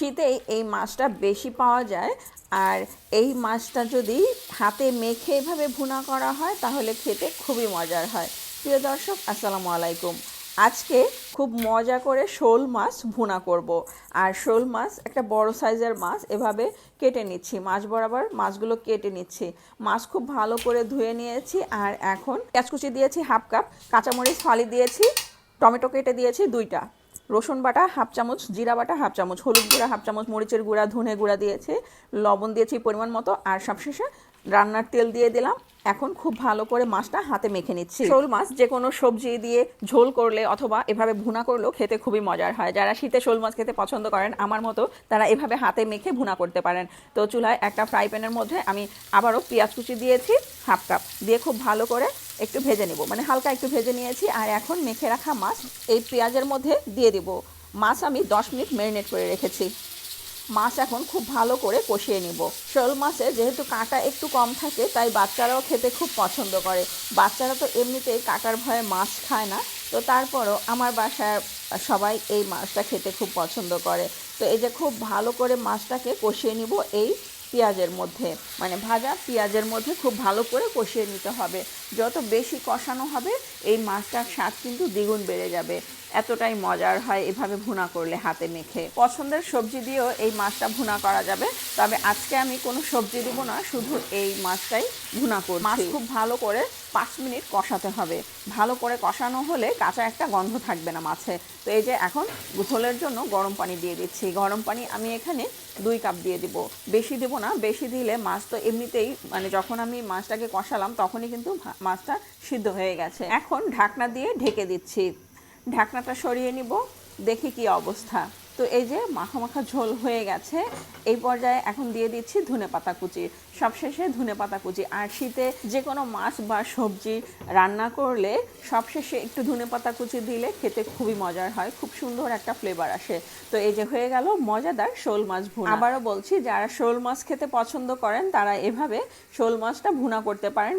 শীতেই এই মাছটা বেশি পাওয়া যায়। আর এই মাছটা যদি হাতে মেখে এভাবে ভুনা করা হয়, তাহলে খেতে খুবই মজার হয়। প্রিয় দর্শক, আসসালামু আলাইকুম। আজকে খুব মজা করে শোল মাছ ভুনা করব। আর শোল মাছ, একটা বড় সাইজের মাছ, এভাবে কেটে নিচ্ছি। মাছ বরাবর মাছগুলো কেটে নিচ্ছি। মাছ খুব ভালো করে ধুয়ে নিয়েছি। আর এখন পেঁয়াজকুচি দিয়েছি হাফ কাপ, কাঁচামরিচ ফালি দিয়েছি, টমেটো কেটে দিয়েছি দুইটা। রসুন বাটা, হাফ চামচ, জিরা বাটা, হাফ চামচ হলুদ গুঁড়া, হাফ চামচ মরিচের গুঁড়া, ধনে গুঁড়া দিয়েছি, লবণ দিয়েছি পরিমাণ মতো, আর সবশেষে রান্নার তেল দিয়ে দিলাম। এখন খুব ভালো করে মাছটা হাতে মেখে নিচ্ছি। শোল মাছ যে কোনো সবজি দিয়ে ঝোল করলে অথবা এভাবে ভুনা করলেও খেতে খুবই মজার হয়। যারা শীতে শোল মাছ খেতে পছন্দ করেন, আমার মতো তারা এভাবে হাতে মেখে ভুনা করতে পারেন। তো চুলায় একটা ফ্রাই প্যানের মধ্যে আমি আবারও পেঁয়াজ কুচি দিয়েছি, হাফ কাপ। দিয়ে খুব ভালো করে একটু ভেজে নেব। মানে হালকা একটু ভেজে নিয়েছি আর এখন মেখে রাখা মাছ এই পেঁয়াজের মধ্যে দিয়ে দেব। মাছ আমি দশ মিনিট ম্যারিনেট করে রেখেছি। মাছ এখন খুব ভালো করে কষিয়ে নিব। শোল মাছে যেহেতু কাঁটা একটু কম থাকে, তাই বাচ্চারাও খেতে খুব পছন্দ করে। বাচ্চারা তো এমনিতেই কাঁটার ভয়ে মাছ খায় না। তো তারপরও আমার বাসায় সবাই এই মাছটা খেতে খুব পছন্দ করে। তো এই যে খুব ভালো করে মাছটাকে কষিয়ে নিব, এই পেঁয়াজের মধ্যে মানে ভাজা পেঁয়াজের মধ্যে খুব ভালো করে কষিয়ে নিতে হবে। যত বেশি কষানো হবে, এই মাছটার স্বাদ কিন্তু দ্বিগুণ বেড়ে যাবে। এতটাই মজার হয় এভাবে ভুনা করলে হাতে মেখে। পছন্দের সবজি দিয়েও এই মাছটা ভুনা করা যাবে। তবে আজকে আমি কোনো সবজি দিব না, শুধু এই মাছটাই ভুনা করব মাছ খুব ভালো করে পাঁচ মিনিট কষাতে হবে। ভালো করে কষানো হলে কাঁচা একটা গন্ধ থাকবে না মাছে। তো এই যে এখন ঝোলের জন্য গরম পানি দিয়ে দিচ্ছি। গরম পানি আমি এখানে দুই কাপ দিয়ে দিব। বেশি দেবো না, বেশি দিলে মাছ তো এমনিতেই মানে যখন আমি মাছটাকে কষালাম, তখনই কিন্তু মাছটা সিদ্ধ হয়ে গেছে। এখন ঢাকনা দিয়ে ঢেকে দিচ্ছি। ঢাকনাটা সরিয়ে নিব, দেখি কি অবস্থা। তো এই যে মাখা মাখা ঝোল হয়ে গেছে, এই পর্যায়ে এখন দিয়ে দিচ্ছি ধনে পাতা কুচি। সবশেষে ধনে পাতা কুচি। আর শীতে যে কোনো মাছ বা সবজি রান্না করলে সবশেষে একটু ধনে পাতা কুচি দিলে খেতে খুবই মজার হয়, খুব সুন্দর একটা ফ্লেভার আসে। তো এই যে হয়ে গেল মজাদার শোল মাছ ভুনা। আবারও বলছি, যারা শোল মাছ খেতে পছন্দ করেন, তারা এভাবে শোল মাছটা ভুনা করতে পারেন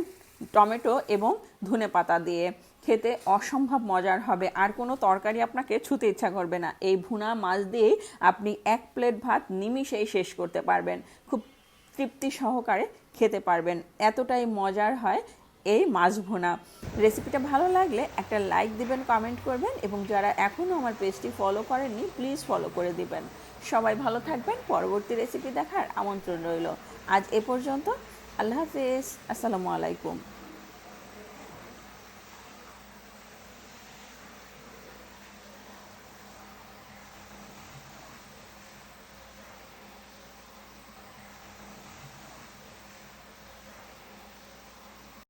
টমেটো এবং ধনে পাতা দিয়ে। খেতে অসম্ভব মজার হবে। আর কোনো তরকারি আপনাকে ছুতে ইচ্ছা করবে না। এই ভুনা মাছ দিয়েই আপনি এক প্লেট ভাত নিমিষেই শেষ করতে পারবেন। খুব তৃপ্তি সহকারে খেতে পারবেন। এতটাই মজার হয় এই মাছ ভুনা। রেসিপিটা ভালো লাগলে একটা লাইক দিবেন, কমেন্ট করবেন এবং যারা এখনও আমার পেজটি ফলো করেননি, প্লিজ ফলো করে দিবেন। সবাই ভালো থাকবেন। পরবর্তী রেসিপি দেখার আমন্ত্রণ রইল। আজ এ পর্যন্ত। আল্লাহ হাফিজ। আসসালামু আলাইকুম।